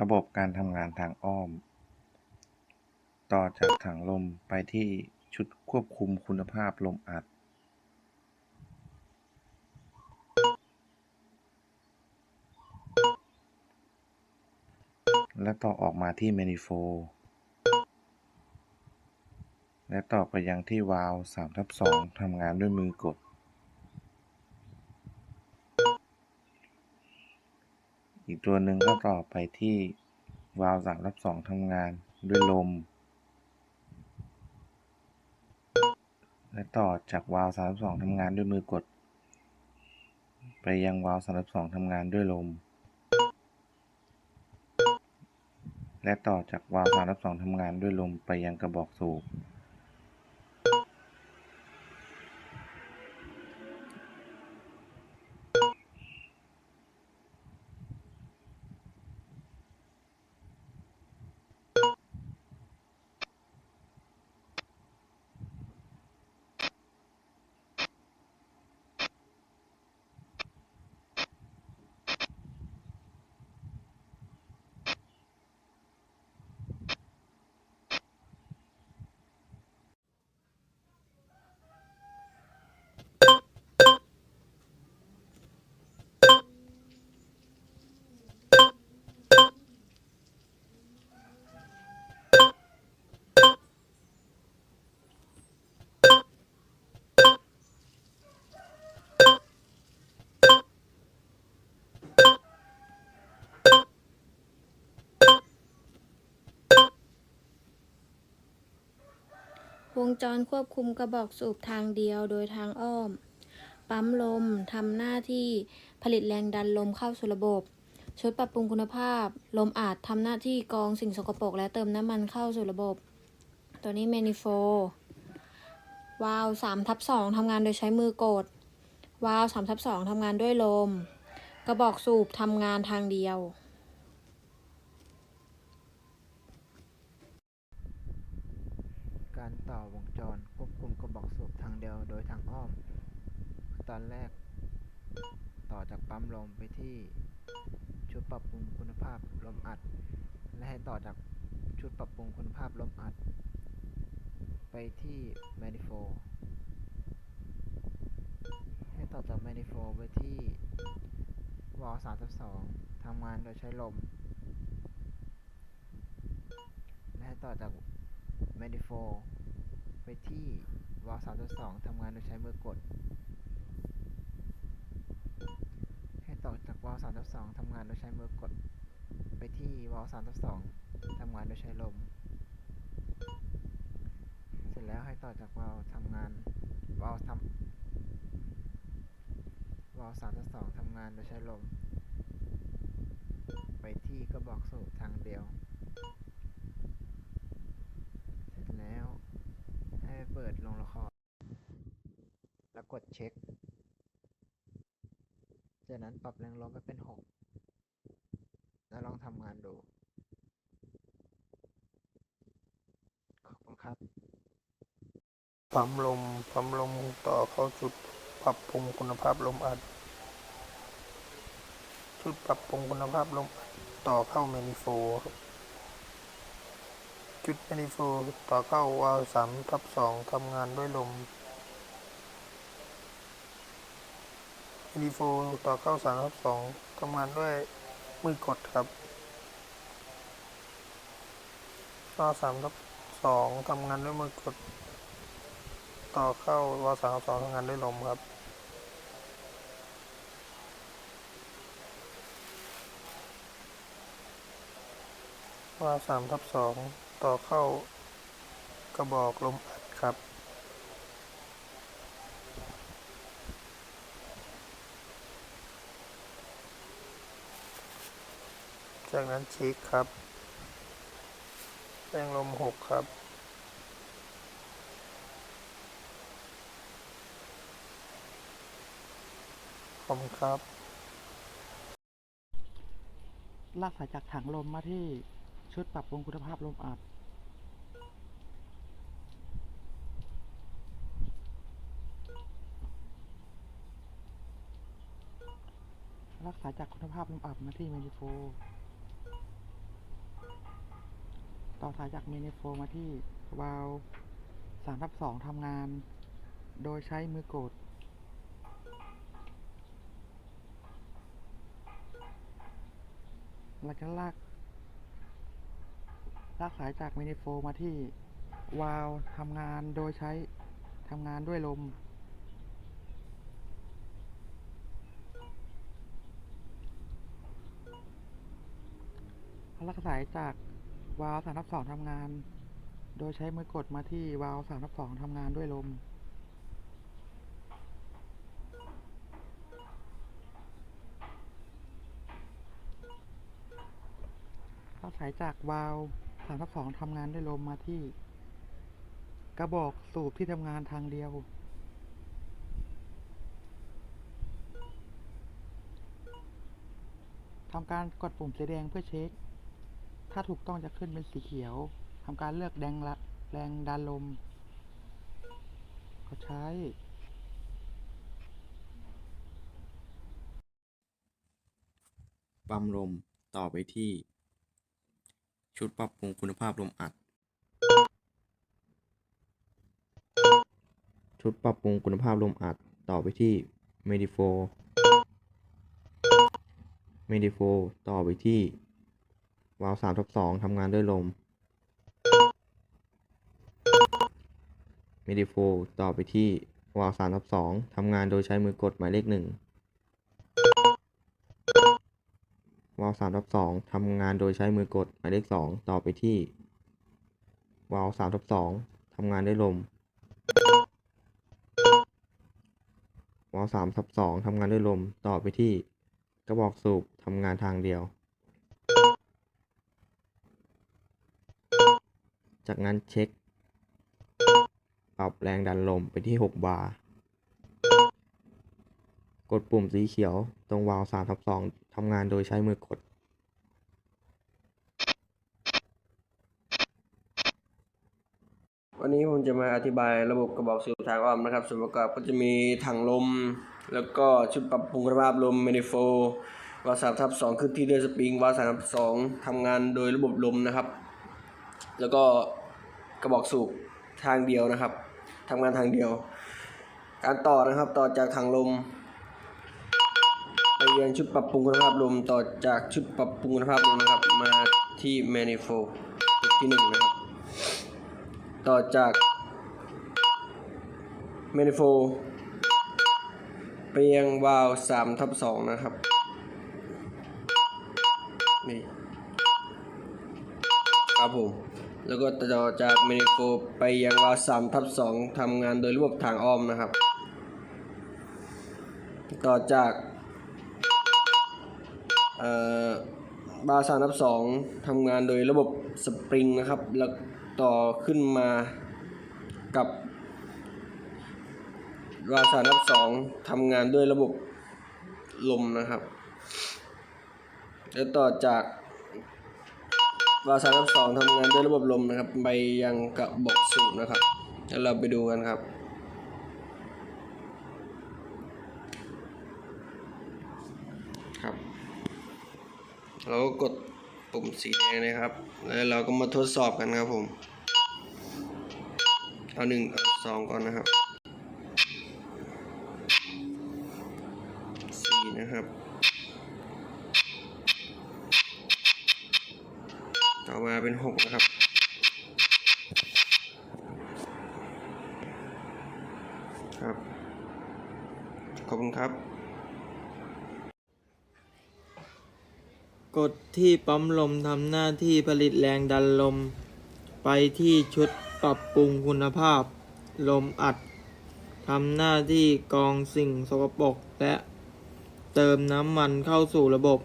ระบบการทำงานทางอ้อม ต่อจากถังลมไปที่ชุดควบคุมคุณภาพลมอัด และต่อออกมาที่ Manifold และต่อไปยังที่วาล์ว3ทับ2ทำงานด้วยมือกด อีกตัวหนึ่งก็ต่อไปที่วาล์ว3ทับ2ทำงานด้วยลม และต่อจากวาล์ว3ทับ2ทำงานด้วยมือกด ไปยังวาล์ว3ทับ2ทำงานด้วยลม และต่อจากวาล์ว3ทับ2ทำงานด้วยลมไปยังกระบอกสูบ วงจรควบคุมกระบอกสูบทางเดียวโดยทางอ้อม ปั๊มลมทำหน้าที่ผลิตแรงดันลมเข้าสู่ระบบ ชุดปรับปรุงคุณภาพ ลมอาจทำหน้าที่กรองสิ่งสกปรกและเติมน้ำมันเข้าสู่ระบบ ตัวนี้ manifold วาล์ว3ทับ2ทำงานโดยใช้มือกด วาล์ว3ทับ2ทำงานด้วยลม กระบอกสูบทำงานทางเดียว การต่อวงจรควบคุมกระบอกสูบทางเดียวโดยทางอ้อม ตอนแรก ต่อจากปั๊มลมไปที่ชุดปรับปรุงคุณภาพลมอัด และให้ต่อจากชุดปรับปรุงคุณภาพลมอัด ไปที่ manifold ให้ต่อจาก manifold ไปที่วาล์ว3.2ทำงานโดยใช้ลม และให้ต่อจาก manifold ไปที่วาล์ว3.2ทำงานโดยใช้มือกด ให้ต่อจาก วาล์ว3.2ทำงานโดยใช้มือกด ไปที่วาล์ว3.2ทำงานโดยใช้ลม เสร็จแล้วให้ต่อจากวาล์วทำงานวาล์วทำวาล์ว3.2ทำงานโดยใช้ลม ไปที่กระบอกสูบทางเดียว เสร็จแล้วให้เปิดลงละครแล้วกดเช็ค จากนั้นปรับแรงลมไปเป็น 6 แล้วลองทำงานดู ขอบคุณครับปั๊มลมปั๊มลมต่อเข้าจุดปรับปรุงคุณภาพลมอัด ชุดปรับปรุงคุณภาพลมต่อเข้าเมนิโฟจุดเมนิโฟต่อเข้าวาล์วสามทับสองทำงานด้วยลม เมนิโฟต่อเข้าสามทับสองทำงานด้วยมือกดครับวาล์วสามทับสองทำงานด้วยมือกด ต่อเข้าวาสามทับสองทำงานด้วยลมครับวาล์วสามทับสองต่อเข้ากระบอกลมอัดครับ จากนั้นช็คครับแรงลมหกครับ ขอบคุณครับลากสายจากถังลมมาที่ชุดปรับปรุงคุณภาพลมอัดลากสาจากคุณภาพลมอัดมาที่แมนิโฟ ต่อสายจากเมนโฟมาที่วาล์วสามทับสองทำงาน โดยใช้มือกด แล้วก็ลาก ลากสายจากเมนโฟมาที่วาล์วทำงานโดยใช้ทำงานด้วยลมลากสายจาก วาล์วสามทับสองทำงาน โดยใช้มือกดมาที่วาล์วสามทับสองทำงานด้วยลมลาสายจากวาล์วสามทับสองทำงานด้วยลมมาที่ กระบอกสูบที่ทำงานทางเดียวทำการกดปุ่มสีแดงเพื่อเช็ค ถ้าถูกต้องจะขึ้นเป็นสีเขียวทำการเลือกแดงละแรงดันลม ก็ใช้ ปั๊มลมต่อไปที่ ชุดปรับปรุงคุณภาพลมอัด ชุดปรับปรุงคุณภาพลมอัดต่อไปที่ Medifo Medifo ต่อไปที่ วาล์วสามทับสองทำงานด้วยลม Medifo ต่อไปที่วาล์วสามทับสองทำงานโดยใช้มือกดหมายเลขหนึ่งวาล์วสามทับสองทำงานโดยใช้มือกดหมายเลขสองต่อไปที่วาล์วสามทับสองทำงานด้วยลมวาล์วสามทับสองทำงานด้วยลมต่อไปที่กระบอกสูบทำงานทางเดียว จากนั้นเช็ค ปรับแรงดันลมไปที่ 6 บาร์ กดปุ่มสีเขียวตรงวาล์ว3ทับ2ทำงานโดยใช้มือกด วันนี้ผมจะมาอธิบายระบบกระบอกสูบทางอ้อมนะครับ ส่วนประกอบก็จะมีถังลม แล้วก็ชุดปรับปรุงคุณภาพลมเมนิโฟวาล์วสามทับสองขึ้นที่ด้วยสปริงวาล์วสามทับสองทำงานโดยระบบลมนะครับ แล้วก็กระบอกสูบทางเดียวนะครับทำงานทางเดียว การต่อนะครับต่อจากถังลมไปยังชุดปรับปรุงคุณภาพลมต่อจากชุดปรับปรุงคุณภาพลมนะครับ มาที่ manifold จุดที่หนึ่งนะครับ ต่อจาก manifold ไปยังวาล์ว3ทับ2นะครับนี่ครับผม แล้วก็ต่อจาก manifold ไปยังวาล์ว3ทับ2ทำงานโดยระบบทางอ้อมนะครับ ต่อจากบาสามทับสองทำงานโดยระบบสปริงนะครับ แล้วต่อขึ้นมากับบาสามทับสองทำงานด้วยระบบลมนะครับ แล้วต่อจาก บาร์สาทับสองทำงานด้วยระบบลมนะครับ ไปยังกระบอกสูบนะครับแล้วเราไปดูกันครับครับเราก็กดปุ่มสีแดงนะครับ แล้วเราก็มาทดสอบกันครับผม เอาหนึ่งเอาสองก่อนนะครับ สี่นะครับ ต่อมาเป็น หกนะครับ ครับ ขอบคุณครับ กดที่ปั๊มลมทำหน้าที่ผลิตแรงดันลม ไปที่ชุดปรับปรุงคุณภาพ ลมอัดทำหน้าที่กองสิ่งสกปรกและเติมน้ำมันเข้าสู่ระบบ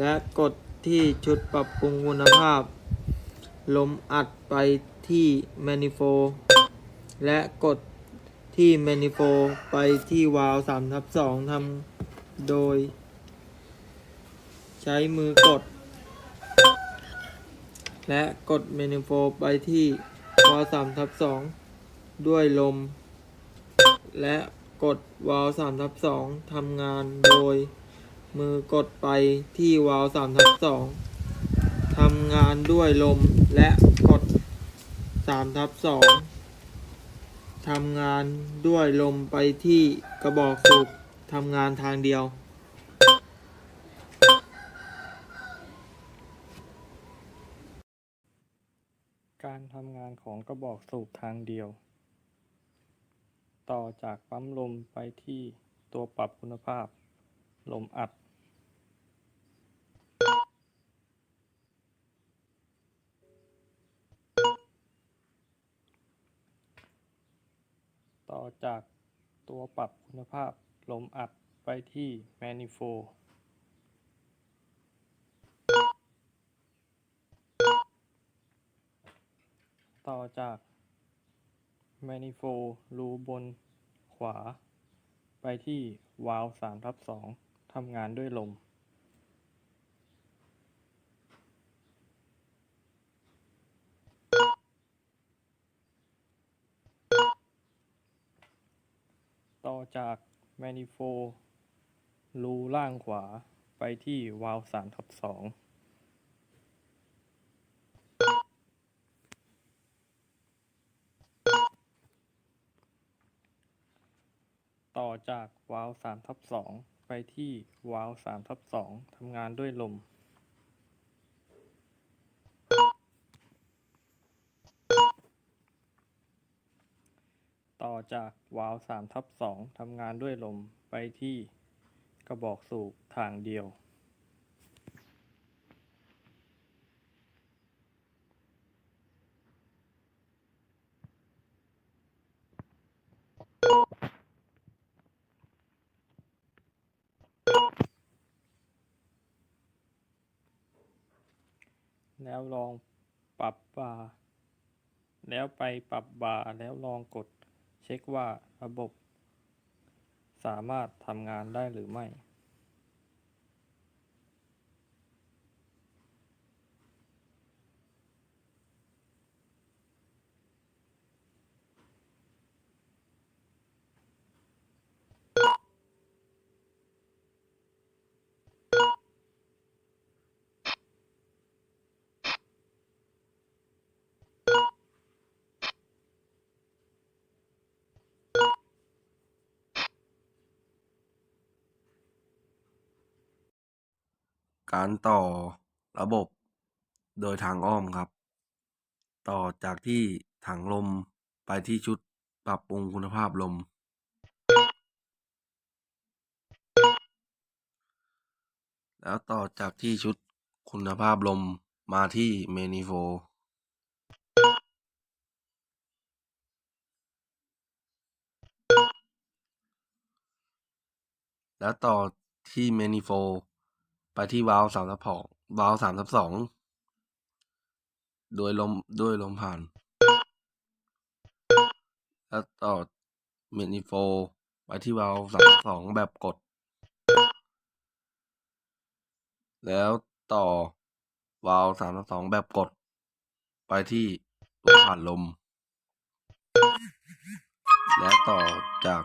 และกดที่ชุดปรับปรุงคุณภาพ ลมอัดไปที่ manifold และกดที่ manifold ไปที่วาล์ว3ทับ2ทำโดย ใช้มือกด และกดเมนูโฟไปที่วาล์ว3ทับ2ด้วยลม และกดวาล์ว3ทับ2ทำงานโดย มือกดไปที่วาล์ว3ทับ2ทำงานด้วยลมและกด3ทับ2ทำงานด้วยลมไปที่กระบอกสูบทำงานทางเดียวการทำงานของกระบอกสูบทางเดียว ต่อจากปั๊มลมไปที่ตัวปรับคุณภาพ ลมอัด จากตัวปรับคุณภาพลมอัดไปที่แมนิโฟต่อจาก Manifold รูบนขวา ไปที่วาล์ว3ทับ2ทำงานด้วยลม ต่อจาก Manifold รูล่างขวาไปที่วาล์ว3ทับ2ต่อจากวาล์ว3ทับ2ไปที่วาล์ว3ทับ2ทำงานด้วยลม ต่อจากวาล์ว3ทับ2ทำงานด้วยลมไปที่กระบอกสูบทางเดียว แล้วลองปรับบาร์แล้วไปปรับบาร์แล้วลองกด เช็คว่าระบบสามารถทำงานได้หรือไม่ การต่อระบบโดยทางอ้อมครับ ต่อจากที่ถังลมไปที่ชุดปรับปรุงคุณภาพลม แล้วต่อจากที่ชุดคุณภาพลมมาที่เมนิโฟแล้วต่อที่เมนิโฟ ที่วาล์วสามทับสองวาล์วสามทับสองโดยลมด้วยลมผ่าน แล้วต่อเมนิโฟไปที่วาล์วสามทับสองแบบกด แล้วต่อวาล์วสามทับสองแบบกด ไปที่ตัวผ่านลม และต่อจาก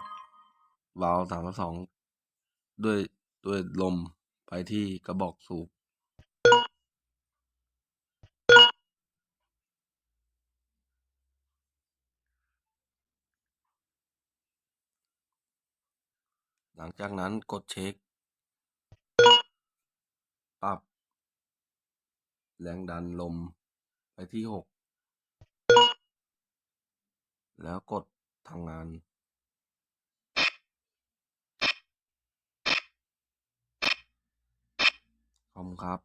วาล์วสามทับสองด้วยด้วยลม ไปที่กระบอกสูบหลังจากนั้นกดเช็ค ปรับ แรงดันลมไปที่หกแล้วกดทำงาน ขอบคุณครับ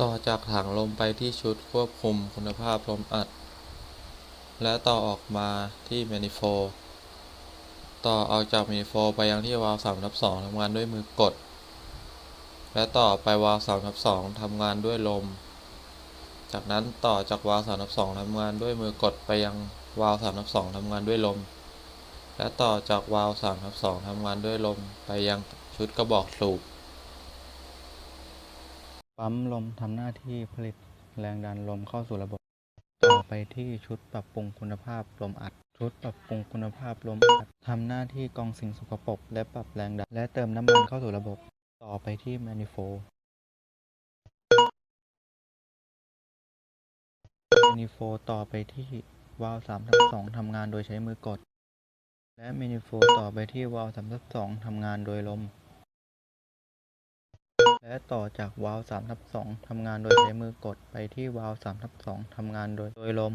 ต่อจากถังลมไปที่ชุดควบคุมคุณภาพลมอัด และต่อออกมาที่แมนิโฟลต่อออกจากแมนิโฟลไปยังที่วาล์ว3ทับ2ทำงานด้วยมือกด และต่อไปวาล์ว3ทับ2ทำงานด้วยลม จากนั้นต่อจากวาล์ว3ทับ2ทำงานด้วยมือกดไปยังวาล์ว3ทับ2ทำงานด้วยลม และต่อจากวาล์ว3ทับ2ทำงานด้วยลมไปยังชุดกระบอกสูบ ปั๊มลมทำหน้าที่ผลิตแรงดันลมเข้าสู่ระบบ ต่อไปที่ชุดปรับปรุงคุณภาพลมอัด ชุดปรับปรุงคุณภาพลมอัดทำหน้าที่กรองสิ่งสกปรกและปรับแรงดัน และเติมน้ำมันเข้าสู่ระบบ ต่อไปที่แมนิโฟ Manifold ต่อไปที่วาล์ว3ทับ2ทำงานโดยใช้มือกด และ Manifold ต่อไปที่วาล์ว3ทับ2ทำงานโดยลม และต่อจากวาล์ว3ทับ2ทำงานโดยใช้มือกดไปที่วาล์ว3ทับ2ทำงานโดยโดยลม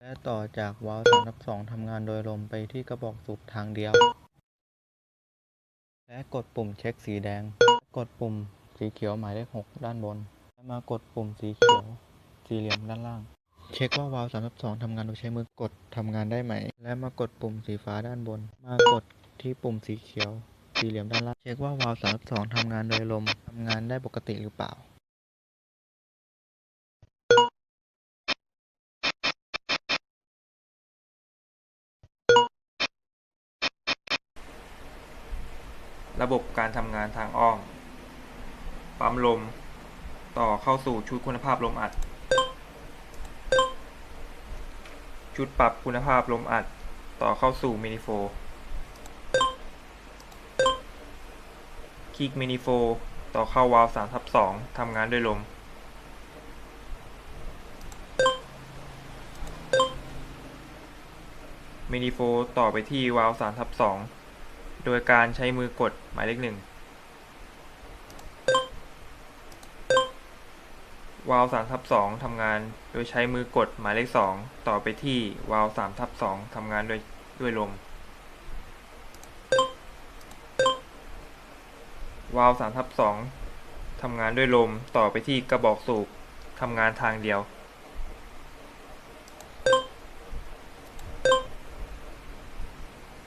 และต่อจากวาล์ว3ทับ2ทำงานโดยลมไปที่กระบอกสูบทางเดียว และกดปุ่มเช็คสีแดง กดปุ่มสีเขียวหมายเลข6ด้านบน และมากดปุ่มสีเขียวสี่เหลี่ยมด้านล่าง เช็คว่าวาล์ว3ทับ2ทำงานโดยใช้มือกดทำงานได้ไหม และมากดปุ่มสีฟ้าด้านบน มากดที่ปุ่มสีเขียว สี่เหลี่ยมด้านล่าง เช็คว่าวาล์ว3ทับ2ทำงานโดยลมทำงานได้ปกติหรือเปล่าระบบการทำงานทางอ้อม ปั๊มลม ต่อเข้าสู่ชุดคุณภาพลมอัด ชุดปรับคุณภาพลมอัด ต่อเข้าสู่มินิโฟ คลิกมินิโฟต่อเข้าวาล์ว3ทับ2ทำงานด้วยลมมินิโฟต่อไปที่วาล์ว3ทับ2โดยการใช้มือกดหมายเลขหนึ่งวาล์ว3ทับ2ทำงานโดยใช้มือกดหมายเลข2ต่อไปที่วาล์ว3ทับ2ทำงานด้วยด้วยลม วาล์ว3ทับ2ทำงานด้วยลมต่อไปที่กระบอกสูบทำงานทางเดียว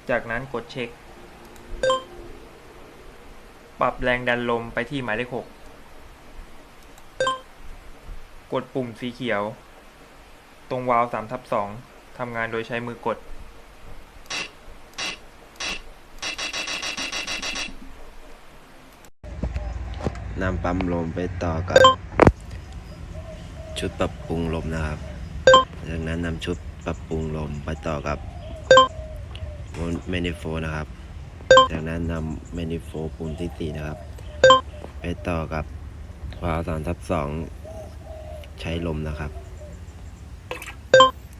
จากนั้นกดเช็ค ปรับแรงดันลมไปที่หมายเลข 6 กดปุ่มสีเขียว ตรงวาล์ว3ทับ2ทำงานโดยใช้มือกด นำปั๊มลมไปต่อกับ ชุดปรับปรุงลมนะครับ จากนั้นนำชุดปรับปรุงลมไปต่อกับเมนิโฟนะครับ จากนั้นนำเมนิโฟปุ่มที่สี่นะครับ ไปต่อกับวาล์วสามทับสองใช้ลมนะครับ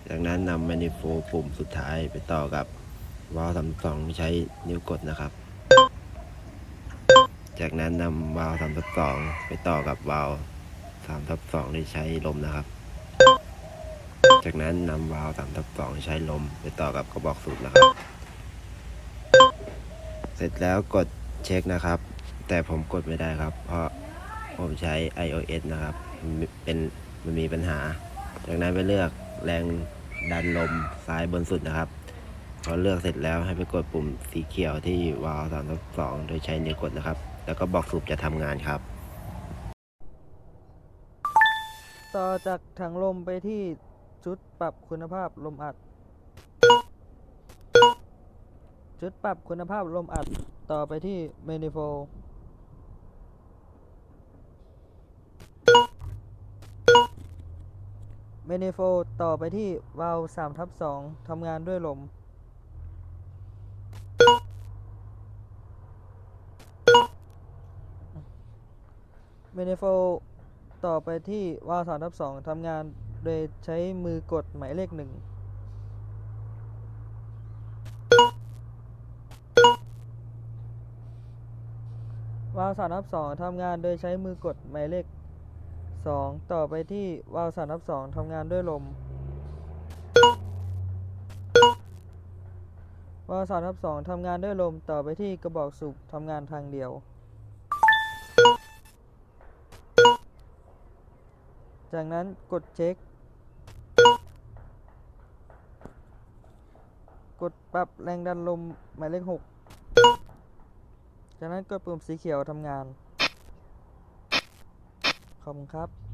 จากนั้นนำเมนิโฟปุ่มสุดท้ายไปต่อกับวาล์วสามสองใช้นิ้วกดนะครับ จากนั้นนำวาล์วสามทับสองไปต่อกับวาล์วสามทับสองที่ใช้ลมนะครับ จากนั้นนำวาล์วสามทับสองใช้ลมไปต่อกับกระบอกสูบนะครับ เสร็จแล้วกดเช็คนะครับ แต่ผมกดไม่ได้ครับ เพราะผมใช้ iOS นะครับ เป็นมันมีปัญหา จากนั้นไปเลือกแรงดันลมซ้ายบนสุดนะครับพอเลือกเสร็จแล้วให้ไปกดปุ่มสีเขียวที่วาล์วสามทับสองโดยใช้นิ้วกดนะครับ แล้วก็บอกสูบจะทำงานครับ ต่อจากถังลมไปที่ชุดปรับคุณภาพลมอัดชุดปรับคุณภาพลมอัดต่อไปที่เมนิโฟเมนิโฟต่อไปที่วาล์ว3ทับ2ทำงานด้วยลม เมนิโฟต่อไปที่วาล์ว3ทับ2ทำงานโดยใช้มือกดหมายเลขหนึ่งวาล์ว3ทับ2ทำงานโดยใช้มือกดหมายเลข 2 ต่อไปที่วาล์ว3ทับ2ทำงานด้วยลมวาล์ว3ทับ2ทำงานด้วยลมต่อไปที่กระบอกสูบทำงานทางเดียว จากนั้นกดเช็ค กดปรับแรงดันลมหมายเลข 6 จากนั้นกดปุ่มสีเขียวทำงาน ขอบคุณครับ